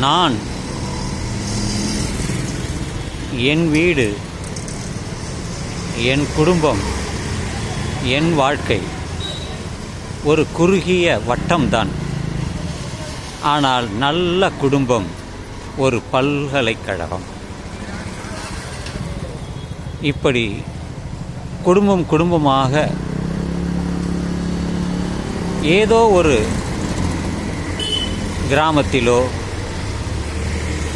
நான் என் வீடு என் குடும்பம் என் வாழ்க்கை ஒரு குறுகிய வட்டம்தான். ஆனால் நல்ல குடும்பம் ஒரு பல்கலைக்கழகம். இப்படி குடும்பம் குடும்பமாக ஏதோ ஒரு கிராமத்திலோ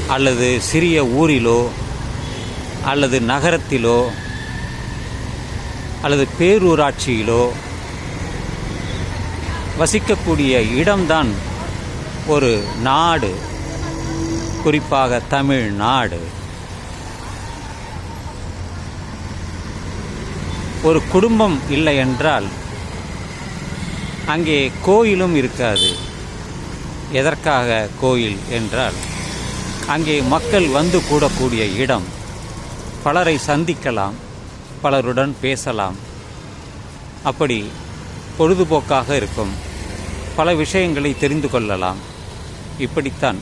அல்லது சிறிய ஊரிலோ அல்லது நகரத்திலோ அல்லது பேரூராட்சியிலோ வசிக்கக்கூடிய இடம்தான் ஒரு நாடு குறிப்பாக தமிழ்நாடு. ஒரு குடும்பம் இல்லை என்றால் அங்கே கோயிலும் இருக்காது. எதற்காக கோயில் என்றால் அங்கே மக்கள் வந்து கூடக்கூடிய இடம். பலரை சந்திக்கலாம் பலருடன் பேசலாம். அப்படி பொழுதுபோக்காக இருக்கும். பல விஷயங்களை தெரிந்து கொள்ளலாம். இப்படித்தான்.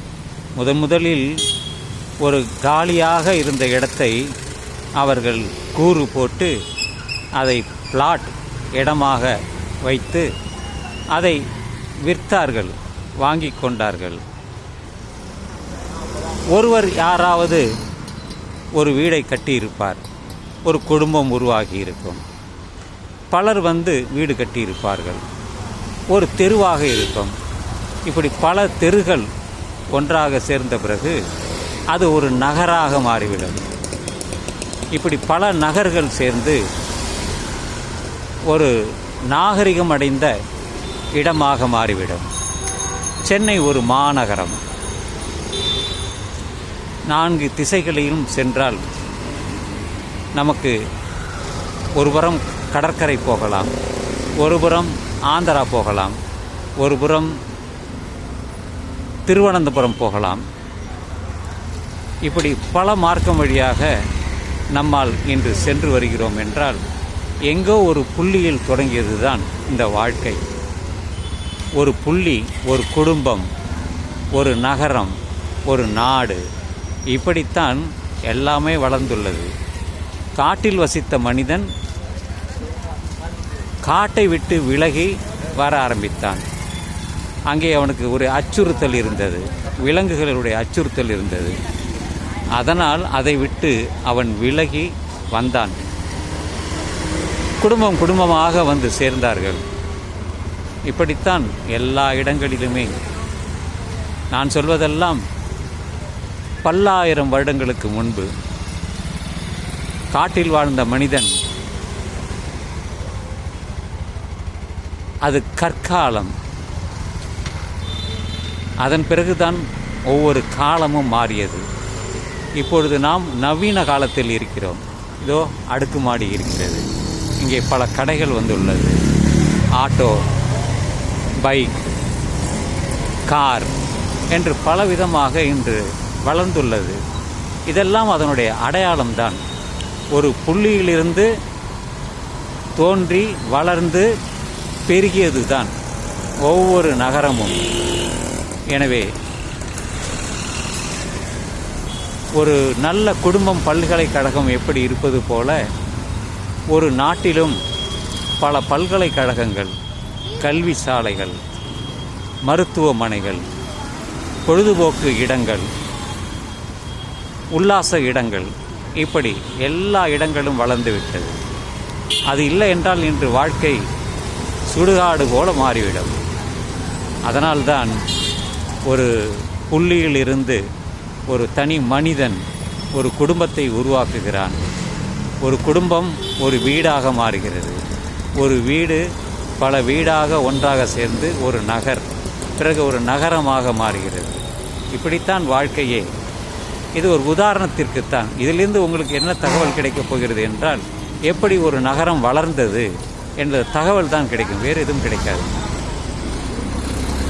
முதன் முதலில் ஒரு காலியாக இருந்த இடத்தை அவர்கள் கூறு போட்டு அதை பிளாட் இடமாக வைத்து அதை விற்றார்கள் வாங்கி கொண்டார்கள். ஒருவர் யாராவது ஒரு வீடை கட்டியிருப்பார் ஒரு குடும்பம் உருவாகி இருக்கும் பலர் வந்து வீடு கட்டியிருப்பார்கள். ஒரு தெருவாக இருக்கும். இப்படி பல தெருகள் ஒன்றாக சேர்ந்த பிறகு அது ஒரு நகராக மாறிவிடும். இப்படி பல நகர்கள் சேர்ந்து ஒரு நாகரிகம் அடைந்த இடமாக மாறிவிடும். சென்னை ஒரு மாநகரம். நான்கு திசைகளிலும் சென்றால் நமக்கு ஒருபுறம் கடற்கரை போகலாம் ஒருபுறம் ஆந்திரா போகலாம் ஒருபுறம் திருவனந்தபுரம் போகலாம். இப்படி பல மார்க்கம் வழியாக நம்மால் இன்று சென்று வருகிறோம் என்றால் எங்கோ ஒரு புள்ளியில் தொடங்கியது தான் இந்த வாழ்க்கை. ஒரு புள்ளி ஒரு குடும்பம் ஒரு நகரம் ஒரு நாடு இப்படித்தான் எல்லாமே வளர்ந்துள்ளது. காட்டில் வசித்த மனிதன் காட்டை விட்டு விலகி வர ஆரம்பித்தான். அங்கே அவனுக்கு ஒரு அச்சுறுத்தல் இருந்தது. விலங்குகளுடைய அச்சுறுத்தல் இருந்தது. அதனால் அதை விட்டு அவன் விலகி வந்தான். குடும்பம் குடும்பமாக வந்து சேர்ந்தார்கள். இப்படித்தான் எல்லா இடங்களிலுமே. நான் சொல்வதெல்லாம் பல்லாயிரம் வருடங்களுக்கு முன்பு காட்டில் வாழ்ந்த மனிதன் அது கற்காலம். அதன் பிறகுதான் ஒவ்வொரு காலமும் மாறியது. இப்பொழுது நாம் நவீன காலத்தில் இருக்கிறோம். இதோ அடுக்குமாடி இருக்கிறது. இங்கே பல கடைகள் வந்துள்ளது. ஆட்டோ பைக் கார் என்று பலவிதமாக இன்று வளர்ந்துள்ளது. இதெல்லாம் அதனுடைய அடையாளம்தான். ஒரு புள்ளியிலிருந்து தோன்றி வளர்ந்து பெருகியது தான் ஒவ்வொரு நகரமும். எனவே ஒரு நல்ல குடும்பம் பல்கலைக்கழகம் எப்படி இருப்பது போல ஒரு நாட்டிலும் பல பல்கலைக்கழகங்கள் கல்வி சாலைகள் மருத்துவமனைகள் பொழுதுபோக்கு இடங்கள் உல்லாச இடங்கள். இப்படி எல்லா இடங்களும் வளர்ந்துவிட்டது அது இல்லை என்றால் இன்று வாழ்க்கை சுடுகாடு போல மாறிவிடும். அதனால்தான் ஒரு புள்ளியில் இருந்து ஒரு தனி மனிதன் ஒரு குடும்பத்தை உருவாக்குகிறான். ஒரு குடும்பம் ஒரு வீடாக மாறுகிறது. ஒரு வீடு பல வீடாக ஒன்றாக சேர்ந்து ஒரு நகர் பிறகு ஒரு நகரமாக மாறுகிறது. இப்படித்தான் வாழ்க்கையே. இது ஒரு உதாரணத்திற்குத்தான். இதிலிருந்து உங்களுக்கு என்ன தகவல் கிடைக்கப் போகிறது என்றால் எப்படி ஒரு நகரம் வளர்ந்தது என்ற தகவல் தான் கிடைக்கும் வேறு எதுவும் கிடைக்காது.